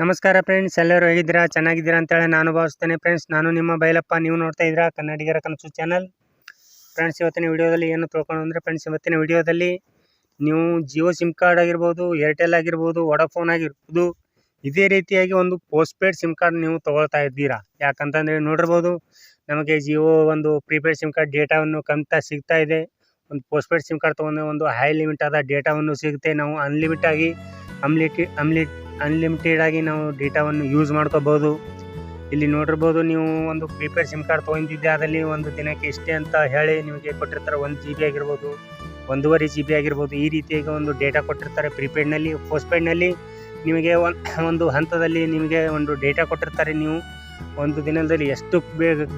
ನಮಸ್ಕಾರ ಫ್ರೆಂಡ್ಸ್ ಎಲ್ಲರೂ ಹೇಗಿದ್ದೀರಾ? ಚೆನ್ನಾಗಿದ್ದೀರಾ ಅಂತೇಳಿ ನಾನು ಭಾವಿಸ್ತೇನೆ ಫ್ರೆಂಡ್ಸ್ ನಾನು ನಿಮ್ಮ ಬೈಲಪ್ಪ. ನೀವು ನೋಡ್ತಾ ಇದ್ದೀರಾ ಕನ್ನಡಿಗರ ಕನಸು ಚಾನಲ್ ಫ್ರೆಂಡ್ಸ್ ಇವತ್ತಿನ ವಿಡಿಯೋದಲ್ಲಿ ಏನು ತಿಳ್ಕೊಂಡು ಅಂದರೆ ಫ್ರೆಂಡ್ಸ್ ಇವತ್ತಿನ ವಿಡಿಯೋದಲ್ಲಿ ನೀವು ಜಿಯೋ ಸಿಮ್ ಕಾರ್ಡ್ ಆಗಿರ್ಬೋದು ಏರ್ಟೆಲ್ ಆಗಿರ್ಬೋದು ವಡಾಫೋನ್ ಆಗಿರ್ಬೋದು, ಇದೇ ರೀತಿಯಾಗಿ ಒಂದು ಪೋಸ್ಟ್ ಪೇಯ್ಡ್ ಸಿಮ್ ಕಾರ್ಡ್ ನೀವು ತೊಗೊಳ್ತಾ ಇದ್ದೀರಾ? ಯಾಕಂತಂದರೆ ನೋಡಿರ್ಬೋದು, ನಮಗೆ ಜಿಯೋ ಒಂದು ಪ್ರೀಪೇಯ್ಡ್ ಸಿಮ್ ಕಾರ್ಡ್ ಡೇಟಾವನ್ನು ಕಮ್ತಾ ಸಿಗ್ತಾ ಇದೆ. ಒಂದು ಪೋಸ್ಟ್ ಪೇಯ್ಡ್ ಸಿಮ್ ಕಾರ್ಡ್ ತೊಗೊಂಡ್ರೆ ಒಂದು ಹೈ ಲಿಮಿಟ್ ಆದ ಡೇಟಾವನ್ನು ಸಿಗುತ್ತೆ. ನಾವು ಅನ್ಲಿಮಿಟ್ ಆಗಿ ಅಮ್ಲಿಟಿ ಅಮ್ಲಿ ಅನ್ಲಿಮಿಟೆಡ್ ಆಗಿ ನಾವು ಡೇಟಾವನ್ನು ಯೂಸ್ ಮಾಡ್ಕೋಬೋದು ಇಲ್ಲಿ ನೋಡಿರ್ಬೋದು ನೀವು ಒಂದು ಪ್ರೀಪೇಡ್ ಸಿಮ್ ಕಾರ್ಡ್ ತೊಗೊಂಡಿದ್ದೆ, ಅದರಲ್ಲಿ ಒಂದು ದಿನಕ್ಕೆ ಇಷ್ಟೇ ಅಂತ ಹೇಳಿ ನಿಮಗೆ ಕೊಟ್ಟಿರ್ತಾರೆ, ಒಂದು ಜಿ ಬಿ ಆಗಿರ್ಬೋದು, ಒಂದೂವರೆ ಜಿ ಬಿ ಆಗಿರ್ಬೋದು, ಈ ರೀತಿಯಾಗಿ ಒಂದು ಡೇಟಾ ಕೊಟ್ಟಿರ್ತಾರೆ. ಪ್ರೀಪೇಡ್ನಲ್ಲಿ ಪೋಸ್ಟ್ಪೇಯ್ಡ್ನಲ್ಲಿ ನಿಮಗೆ ಒಂದು ಹಂತದಲ್ಲಿ ನಿಮಗೆ ಒಂದು ಡೇಟಾ ಕೊಟ್ಟಿರ್ತಾರೆ ನೀವು. ಒಂದು ದಿನದಲ್ಲಿ ಎಷ್ಟು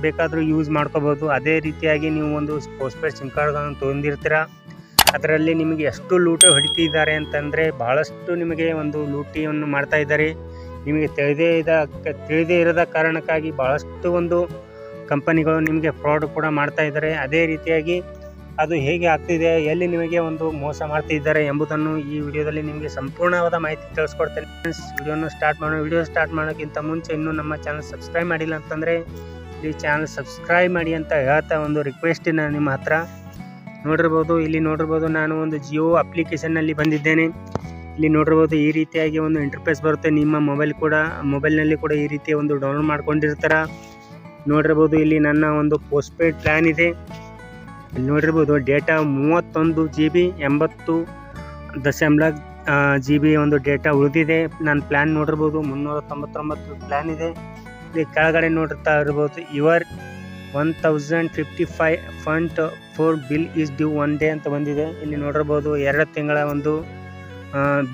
ಬೇಕಾದರೂ ಯೂಸ್ ಮಾಡ್ಕೋಬೋದು ಅದೇ ರೀತಿಯಾಗಿ ನೀವು ಒಂದು ಪೋಸ್ಟ್ಪೇಯ್ಡ್ ಸಿಮ್ ಕಾರ್ಡ್ಗಳನ್ನು ತೊಗೊಂಡಿರ್ತೀರ. ಅದರಲ್ಲಿ ನಿಮಗೆ ಎಷ್ಟು ಲೂಟಿ ಹೊಡಿತಿದ್ದಾರೆ ಅಂತಂದರೆ ಭಾಳಷ್ಟು ನಿಮಗೆ ಒಂದು ಲೂಟಿಯನ್ನು ಮಾಡ್ತಾ ಇದ್ದಾರೆ. ನಿಮಗೆ ತಿಳಿದೇ ಇದ, ತಿಳಿದೇ ಇರದ ಕಾರಣಕ್ಕಾಗಿ ಭಾಳಷ್ಟು ಒಂದು ಕಂಪನಿಗಳು ನಿಮಗೆ ಫ್ರಾಡ್ ಕೂಡ ಮಾಡ್ತಾ ಇದ್ದಾರೆ. ಅದೇ ರೀತಿಯಾಗಿ ಅದು ಹೇಗೆ ಆಗ್ತಿದೆ, ಎಲ್ಲಿ ನಿಮಗೆ ಒಂದು ಮೋಸ ಮಾಡ್ತಿದ್ದಾರೆ ಎಂಬುದನ್ನು ಈ ವಿಡಿಯೋದಲ್ಲಿ ನಿಮಗೆ ಸಂಪೂರ್ಣವಾದ ಮಾಹಿತಿ ತಿಳಿಸ್ಕೊಡ್ತೇನೆ ಫ್ರೆಂಡ್ಸ್ ವಿಡಿಯೋನ ಸ್ಟಾರ್ಟ್ ಮಾಡೋ ವಿಡಿಯೋ ಸ್ಟಾರ್ಟ್ ಮಾಡೋಕ್ಕಿಂತ ಮುಂಚೆ ಇನ್ನೂ ನಮ್ಮ ಚಾನಲ್ ಸಬ್ಸ್ಕ್ರೈಬ್ ಮಾಡಿಲ್ಲ ಅಂತಂದರೆ, ಈ ಚಾನಲ್ ಸಬ್ಸ್ಕ್ರೈಬ್ ಮಾಡಿ ಅಂತ ಹೇಳ್ತಾ ಒಂದು ರಿಕ್ವೆಸ್ಟಿನ ನಿಮ್ಮ ಹತ್ರ. ನೋಡಿರ್ಬೋದು, ಇಲ್ಲಿ ನೋಡಿರ್ಬೋದು ನಾನು ಒಂದು ಜಿಯೋ ಅಪ್ಲಿಕೇಶನ್ನಲ್ಲಿ ಬಂದಿದ್ದೇನೆ. ಇಲ್ಲಿ ನೋಡಿರ್ಬೋದು ಈ ರೀತಿಯಾಗಿ ಒಂದು ಇಂಟರ್ಫೇಸ್ ಬರುತ್ತೆ. ನಿಮ್ಮ ಮೊಬೈಲ್ ಕೂಡ ಮೊಬೈಲ್ನಲ್ಲಿ ಕೂಡ ಈ ರೀತಿಯ ಒಂದು ಡೌನ್ಲೋಡ್ ಮಾಡ್ಕೊಂಡಿರ್ತಾರ. ನೋಡಿರ್ಬೋದು ಇಲ್ಲಿ ನನ್ನ ಒಂದು ಪೋಸ್ಟ್ ಪೇಯ್ಡ್ ಪ್ಲ್ಯಾನ್ ಇದೆ. ಇಲ್ಲಿ ನೋಡಿರ್ಬೋದು ಡೇಟಾ ಮೂವತ್ತೊಂದು ಜಿ ಬಿ ಎಂಬತ್ತು ದಶಾಂಶ ಜಿ ಬಿ ಒಂದು ಡೇಟಾ ಉಳಿದಿದೆ. ನನ್ನ ಪ್ಲ್ಯಾನ್ ನೋಡಿರ್ಬೋದು ಮುನ್ನೂರ ತೊಂಬತ್ತೊಂಬತ್ತು ಪ್ಲ್ಯಾನ್ ಇದೆ. ಇಲ್ಲಿ ಕೆಳಗಡೆ ನೋಡಿರ್ತಾ ಇರ್ಬೋದು your one thousand fifty five point four bill is due one day ಅಂತ ಬಂದಿದೆ. ಇಲ್ಲಿ ನೋಡಿರ್ಬೋದು ಎರಡು ತಿಂಗಳ ಒಂದು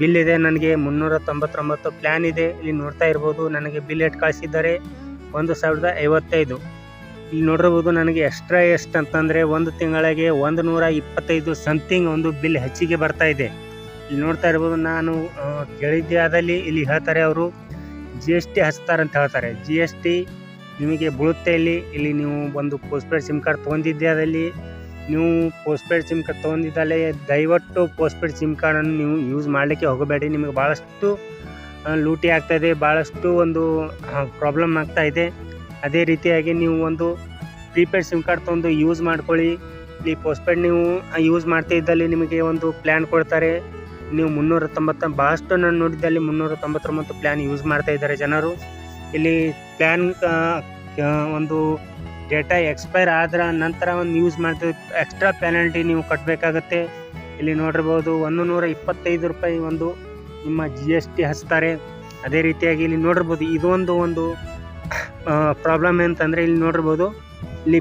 ಬಿಲ್ ಇದೆ. ನನಗೆ ಮುನ್ನೂರ ತೊಂಬತ್ತೊಂಬತ್ತು ಪ್ಲ್ಯಾನ್ ಇದೆ. ಇಲ್ಲಿ ನೋಡ್ತಾ ಇರ್ಬೋದು ನನಗೆ ಬಿಲ್ ಎಷ್ಟು ಕಳಿಸಿದ್ದಾರೆ ಒಂದು ಸಾವಿರದ ಐವತ್ತೈದು. ಇಲ್ಲಿ ನೋಡಿರ್ಬೋದು ನನಗೆ ಎಕ್ಸ್ಟ್ರಾ ಎಷ್ಟು ಅಂತಂದರೆ ಒಂದು ತಿಂಗಳಿಗೆ ಒಂದು ನೂರ ಇಪ್ಪತ್ತೈದು ಸಮಥಿಂಗ್ ಒಂದು ಬಿಲ್ ಹೆಚ್ಚಿಗೆ ಬರ್ತಾ ಇದೆ. ಇಲ್ಲಿ ನೋಡ್ತಾ ಇರ್ಬೋದು ನಾನು ಕೇಳಿದ್ದೆ ಆದಲ್ಲಿ ಇಲ್ಲಿ ಹೇಳ್ತಾರೆ ಅವರು ಜಿ ಎಸ್ ಟಿ ಹಚ್ತಾರೆ ಅಂತ ಹೇಳ್ತಾರೆ. ಜಿ ಎಸ್ ಟಿ ನಿಮಗೆ ಬೀಳುತ್ತೆ ಇಲ್ಲಿ. ಇಲ್ಲಿ ನೀವು ಒಂದು ಪೋಸ್ಟ್ಪೇಯ್ಡ್ ಸಿಮ್ ಕಾರ್ಡ್ ತೊಗೊಂಡಿದ್ದೆ ಅದರಲ್ಲಿ. ನೀವು ಪೋಸ್ಟ್ಪೇಯ್ಡ್ ಸಿಮ್ ಕಾರ್ಡ್ ತೊಗೊಂಡಿದ್ದಲ್ಲಿ ದಯವಿಟ್ಟು ಪೋಸ್ಟ್ಪೇಯ್ಡ್ ಸಿಮ್ ಕಾರ್ಡನ್ನು ನೀವು ಯೂಸ್ ಮಾಡಲಿಕ್ಕೆ ಹೋಗಬೇಡಿ. ನಿಮಗೆ ಭಾಳಷ್ಟು ಲೂಟಿ ಆಗ್ತಾ ಇದೆ. ಭಾಳಷ್ಟು ಒಂದು ಪ್ರಾಬ್ಲಮ್ ಆಗ್ತಾ ಇದೆ. ಅದೇ ರೀತಿಯಾಗಿ ನೀವು ಒಂದು ಪ್ರೀಪೇಯ್ಡ್ ಸಿಮ್ ಕಾರ್ಡ್ ತೊಗೊಂಡು ಯೂಸ್ ಮಾಡ್ಕೊಳ್ಳಿ. ಇಲ್ಲಿ ಪೋಸ್ಟ್ಪೇಯ್ಡ್ ನೀವು ಯೂಸ್ ಮಾಡ್ತಾ ಇದ್ದಲ್ಲಿ ನಿಮಗೆ ಒಂದು ಪ್ಲ್ಯಾನ್ ಕೊಡ್ತಾರೆ. ನೀವು ಮುನ್ನೂರ ತೊಂಬತ್ತ ಭಾಳಷ್ಟು ನಾನು ನೋಡಿದ್ದಲ್ಲಿ ಮುನ್ನೂರ ತೊಂಬತ್ತೊಂಬತ್ತು ಪ್ಲ್ಯಾನ್ ಯೂಸ್ ಮಾಡ್ತಾ ಇದ್ದಾರೆ ಜನರು. ಇಲ್ಲಿ ಪ್ಲ್ಯಾನ್ ಒಂದು ಡೇಟಾ ಎಕ್ಸ್ಪೈರ್ ಆದ್ರ ನಂತರ ಒಂದು ಯೂಸ್ ಮಾಡ್ತೀವಿ ಎಕ್ಸ್ಟ್ರಾ ಪೆನಾಲ್ಟಿ ನೀವು ಕಟ್ಟಬೇಕಾಗತ್ತೆ ಇಲ್ಲಿ ನೋಡಿರ್ಬೋದು ಒಂದು ನೂರ ಇಪ್ಪತ್ತೈದು ರೂಪಾಯಿ ಒಂದು ನಿಮ್ಮ ಜಿ ಎಸ್ ಟಿ ಹಚ್ತಾರೆ. ಅದೇ ರೀತಿಯಾಗಿ ಇಲ್ಲಿ ನೋಡಿರ್ಬೋದು ಇದೊಂದು ಒಂದು ಪ್ರಾಬ್ಲಮ್ ಅಂತಂದರೆ ಇಲ್ಲಿ ನೋಡಿರ್ಬೋದು, ಇಲ್ಲಿ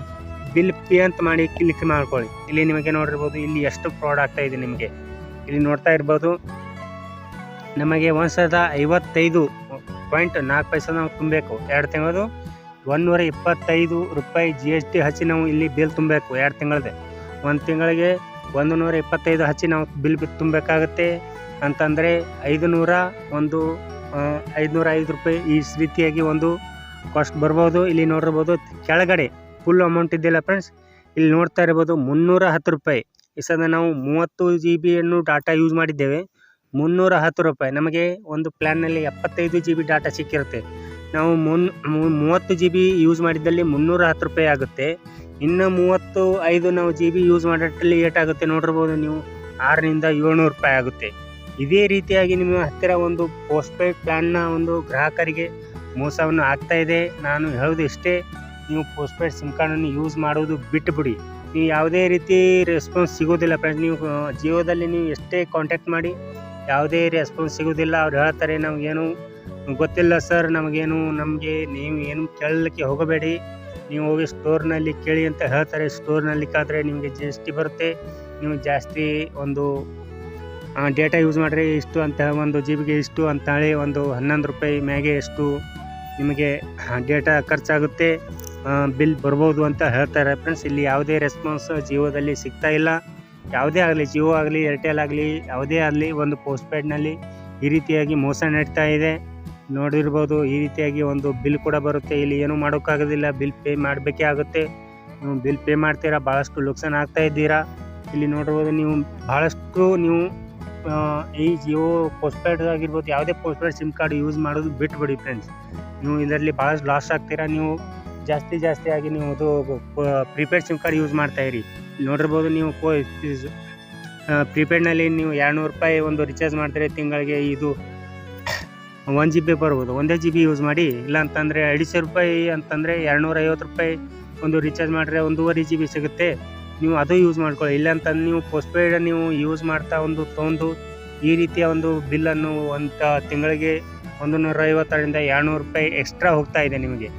ಬಿಲ್ ಪೇ ಅಂತ ಮಾಡಿ ಕ್ಲಿಕ್ ಮಾಡ್ಕೊಳ್ಳಿ. ಇಲ್ಲಿ ನಿಮಗೆ ನೋಡಿರ್ಬೋದು ಇಲ್ಲಿ ಎಷ್ಟು ಪ್ರಾಡಕ್ಟ್ ಇದೆ ನಿಮಗೆ. ಇಲ್ಲಿ ನೋಡ್ತಾ ಇರ್ಬೋದು, ನಮಗೆ ಒಂದು ಸಾವಿರದ ಐವತ್ತೈದು ಪಾಯಿಂಟ್ ನಾಲ್ಕು ಪೈಸೆ ನಾವು ತುಂಬಬೇಕು. ಎರಡು ತಿಂಗಳದು ಒಂದೂರ ಇಪ್ಪತ್ತೈದು ರೂಪಾಯಿ ಜಿ ಎಸ್ ಟಿ ಹಚ್ಚಿ ನಾವು ಇಲ್ಲಿ ಬಿಲ್ ತುಂಬಬೇಕು ಎರಡು ತಿಂಗಳದೆ. ಒಂದು ತಿಂಗಳಿಗೆ ಒಂದು ನೂರ ಇಪ್ಪತ್ತೈದು ಹಚ್ಚಿ ನಾವು ಬಿಲ್ ತುಂಬಬೇಕಾಗತ್ತೆ. ಅಂತಂದರೆ ಐದು ನೂರ ಒಂದು ಐದುನೂರ ಐದು ರೂಪಾಯಿ ಈ ರೀತಿಯಾಗಿ ಒಂದು ಕಾಸ್ಟ್ ಬರ್ಬೋದು. ಇಲ್ಲಿ ನೋಡಿರ್ಬೋದು ಕೆಳಗಡೆ ಫುಲ್ ಅಮೌಂಟ್ ಇದ್ದಿಲ್ಲ ಫ್ರೆಂಡ್ಸ್ ಇಲ್ಲಿ ನೋಡ್ತಾ ಇರ್ಬೋದು ಮುನ್ನೂರ ಹತ್ತು ರೂಪಾಯಿ. ಈ ಸದ ನಾವು ಮೂವತ್ತು ಜಿ ಬಿಯನ್ನು ಡಾಟಾ ಯೂಸ್ ಮಾಡಿದ್ದೇವೆ. ಮುನ್ನೂರ ಹತ್ತು ರೂಪಾಯಿ. ನಮಗೆ ಒಂದು ಪ್ಲ್ಯಾನ್ನಲ್ಲಿ ಎಪ್ಪತ್ತೈದು ಜಿ ಬಿ ಡಾಟಾ ಸಿಕ್ಕಿರುತ್ತೆ. ನಾವು ಮುನ್ ಮೂವತ್ತು ಜಿ ಬಿ ಯೂಸ್ ಮಾಡಿದ್ದಲ್ಲಿ ಮುನ್ನೂರ ಹತ್ತು ರೂಪಾಯಿ ಆಗುತ್ತೆ. ಇನ್ನು ಮೂವತ್ತು ಐದು ನಾವು ಜಿ ಬಿ ಯೂಸ್ ಮಾಡೋದ್ರಲ್ಲಿ ಏಟಾಗುತ್ತೆ ನೋಡಿರ್ಬೋದು ನೀವು. ಆರರಿಂದ ಏಳ್ನೂರು ರೂಪಾಯಿ ಆಗುತ್ತೆ. ಇದೇ ರೀತಿಯಾಗಿ ನಿಮ್ಮ ಹತ್ತಿರ ಒಂದು ಪೋಸ್ಟ್ಪೇಯ್ಡ್ ಪ್ಲ್ಯಾನ್ನ ಒಂದು ಗ್ರಾಹಕರಿಗೆ ಮೋಸವನ್ನು ಆಗ್ತಾ ಇದೆ. ನಾನು ಹೇಳೋದು ಇಷ್ಟೇ, ನೀವು ಪೋಸ್ಟ್ಪೇಯ್ಡ್ ಸಿಮ್ ಕಾರ್ಡನ್ನು ಯೂಸ್ ಮಾಡೋದು ಬಿಟ್ಟುಬಿಡಿ ನೀವು ಯಾವುದೇ ರೀತಿ ರೆಸ್ಪಾನ್ಸ್ ಸಿಗೋದಿಲ್ಲ ಫ್ರೆಂಡ್ಸ್ ನೀವು ಜಿಯೋದಲ್ಲಿ ನೀವು ಎಷ್ಟೇ ಕಾಂಟ್ಯಾಕ್ಟ್ ಮಾಡಿ ಯಾವುದೇ ರೆಸ್ಪಾನ್ಸ್ ಸಿಗೋದಿಲ್ಲ ಅವ್ರು ಹೇಳ್ತಾರೆ, ನಮಗೇನು ಗೊತ್ತಿಲ್ಲ ಸರ್ ನಮಗೇನು, ನಮಗೆ ನೀವು ಏನು ಕೇಳಲಿಕ್ಕೆ ಹೋಗಬೇಡಿ. ನೀವು ಹೋಗಿ ಸ್ಟೋರ್ನಲ್ಲಿ ಕೇಳಿ ಅಂತ ಹೇಳ್ತಾರೆ. ಸ್ಟೋರ್ನಲ್ಲಿ ಕಾದರೆ ನಿಮಗೆ ಜಿ ಎಸ್ ಬರುತ್ತೆ. ನೀವು ಜಾಸ್ತಿ ಒಂದು ಡೇಟಾ ಯೂಸ್ ಮಾಡಿರಿ ಇಷ್ಟು ಅಂತ ಒಂದು ಜಿ ಬಿಗೆ ಇಷ್ಟು ಅಂತ ಒಂದು ಹನ್ನೊಂದು ರೂಪಾಯಿ ಮ್ಯಾಗೆ ಎಷ್ಟು ನಿಮಗೆ ಡೇಟಾ ಖರ್ಚಾಗುತ್ತೆ. ಬಿಲ್ ಬರ್ಬೋದು ಅಂತ ಹೇಳ್ತಾರೆ. ಫ್ರೆಂಡ್ಸ್ ಇಲ್ಲಿ ಯಾವುದೇ ರೆಸ್ಪಾನ್ಸ್ ಜಿಯೋದಲ್ಲಿ ಸಿಗ್ತಾ ಇಲ್ಲ. ಯಾವುದೇ ಆಗಲಿ, ಜಿಯೋ ಆಗಲಿ ಏರ್ಟೆಲ್ ಆಗಲಿ, ಯಾವುದೇ ಆಗಲಿ, ಒಂದು ಪೋಸ್ಟ್ ಪೇಡ್ನಲ್ಲಿ ಈ ರೀತಿಯಾಗಿ ಮೋಸ ನಡೀತಾ ಇದೆ. ನೋಡಿರ್ಬೋದು, ಈ ರೀತಿಯಾಗಿ ಒಂದು ಬಿಲ್ ಕೂಡ ಬರುತ್ತೆ. ಇಲ್ಲಿ ಏನೂ ಮಾಡೋಕ್ಕಾಗೋದಿಲ್ಲ. ಬಿಲ್ ಪೇ ಮಾಡಬೇಕೇ ಆಗುತ್ತೆ. ನೀವು ಬಿಲ್ ಪೇ ಮಾಡ್ತೀರಾ ಭಾಳಷ್ಟು ಲುಕ್ಸಾನ್ ಆಗ್ತಾ ಇದ್ದೀರಾ. ಇಲ್ಲಿ ನೋಡಿರ್ಬೋದು ನೀವು ಭಾಳಷ್ಟು ನೀವು ಈ ಜಿಯೋ ಪೋಸ್ಟ್ಪೇಡ್ ಆಗಿರ್ಬೋದು, ಯಾವುದೇ ಪೋಸ್ಟ್ಪೇಡ್ ಸಿಮ್ ಕಾರ್ಡ್ ಯೂಸ್ ಮಾಡೋದು ಬಿಟ್ಬಿಡಿ ಫ್ರೆಂಡ್ಸ್ ನೀವು ಇದರಲ್ಲಿ ಭಾಳಷ್ಟು ಲಾಸ್ ಆಗ್ತೀರಾ. ನೀವು ಜಾಸ್ತಿ ಜಾಸ್ತಿ ಆಗಿ ನೀವು ಅದು ಪ್ರಿಪೇಡ್ ಸಿಮ್ ಕಾರ್ಡ್ ಯೂಸ್ ಮಾಡ್ತಾಯಿರಿ ನೋಡಿರ್ಬೋದು ನೀವು ಪೋ ಪ್ರೀಪೇಯ್ಡ್ನಲ್ಲಿ ನೀವು ಎರಡುನೂರು ರೂಪಾಯಿ ಒಂದು ರಿಚಾರ್ಜ್ ಮಾಡ್ತಾರೆ ತಿಂಗಳಿಗೆ, ಇದು ಒನ್ ಜಿ ಬಿ ಬರ್ಬೋದು. ಒಂದೇ ಜಿ ಬಿ ಯೂಸ್ ಮಾಡಿ ಇಲ್ಲ ಅಂತಂದರೆ ಎರಡು ರೂಪಾಯಿ ಅಂತಂದರೆ ಎರಡುನೂರೈವತ್ತು ರೂಪಾಯಿ ಒಂದು ರಿಚಾರ್ಜ್ ಮಾಡಿದ್ರೆ ಒಂದೂವರೆ ಜಿ ಬಿ ಸಿಗುತ್ತೆ. ನೀವು ಅದು ಯೂಸ್ ಮಾಡ್ಕೊಳ್ಳಿ. ಇಲ್ಲ ಅಂತಂದು ನೀವು ಪೋಸ್ಟ್ಪೇಡ್ ನೀವು ಯೂಸ್ ಮಾಡ್ತಾ ಒಂದು ತೊಗೊಂಡು ಈ ರೀತಿಯ ಒಂದು ಬಿಲ್ಲನ್ನು ಒಂದು ತಿಂಗಳಿಗೆ ಒಂದು ನೂರೈವತ್ತರಿಂದ ಎರಡುನೂರು ರೂಪಾಯಿ ಎಕ್ಸ್ಟ್ರಾ ಹೋಗ್ತಾ ಇದೆ ನಿಮಗೆ.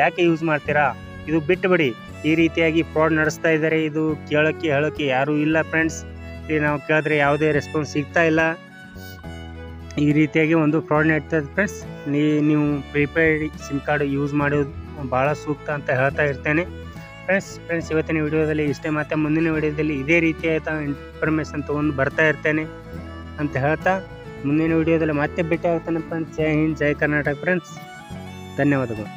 ಯಾಕೆ ಯೂಸ್ ಮಾಡ್ತೀರಾ? ಇದು ಬಿಟ್ಟುಬಿಡಿ ಈ ರೀತಿಯಾಗಿ ಫ್ರಾಡ್ ನಡೆಸ್ತಾ ಇದ್ದಾರೆ. ಇದು ಕೇಳೋಕ್ಕೆ ಹೇಳೋಕ್ಕೆ ಯಾರೂ ಇಲ್ಲ ಫ್ರೆಂಡ್ಸ್ ಇಲ್ಲಿ ನಾವು ಕೇಳಿದ್ರೆ ಯಾವುದೇ ರೆಸ್ಪಾನ್ಸ್ ಸಿಗ್ತಾ ಇಲ್ಲ. ಈ ರೀತಿಯಾಗಿ ಒಂದು ಫ್ರಾಡ್ ನಡೀತದೆ ಫ್ರೆಂಡ್ಸ್ ನೀವು ಪ್ರಿಪೇಯ್ಡ್ ಸಿಮ್ ಕಾರ್ಡ್ ಯೂಸ್ ಮಾಡೋದು ಭಾಳ ಸೂಕ್ತ ಅಂತ ಹೇಳ್ತಾ ಇರ್ತೇನೆ. ಫ್ರೆಂಡ್ಸ್ ಫ್ರೆಂಡ್ಸ್ ಇವತ್ತಿನ ವಿಡಿಯೋದಲ್ಲಿ ಇಷ್ಟೇ, ಮತ್ತೆ ಮುಂದಿನ ವಿಡಿಯೋದಲ್ಲಿ ಇದೇ ರೀತಿಯಾದ ಇನ್ಫಾರ್ಮೇಷನ್ ತೊಗೊಂಡು ಬರ್ತಾ ಇರ್ತೇನೆ ಅಂತ ಹೇಳ್ತಾ, ಮುಂದಿನ ವಿಡಿಯೋದಲ್ಲಿ ಮತ್ತೆ ಭೇಟಿ ಆಗ್ತಾನೆ ಫ್ರೆಂಡ್ಸ್ ಜೈ ಹಿಂದ್, ಜೈ ಕರ್ನಾಟಕ ಫ್ರೆಂಡ್ಸ್ ಧನ್ಯವಾದಗಳು.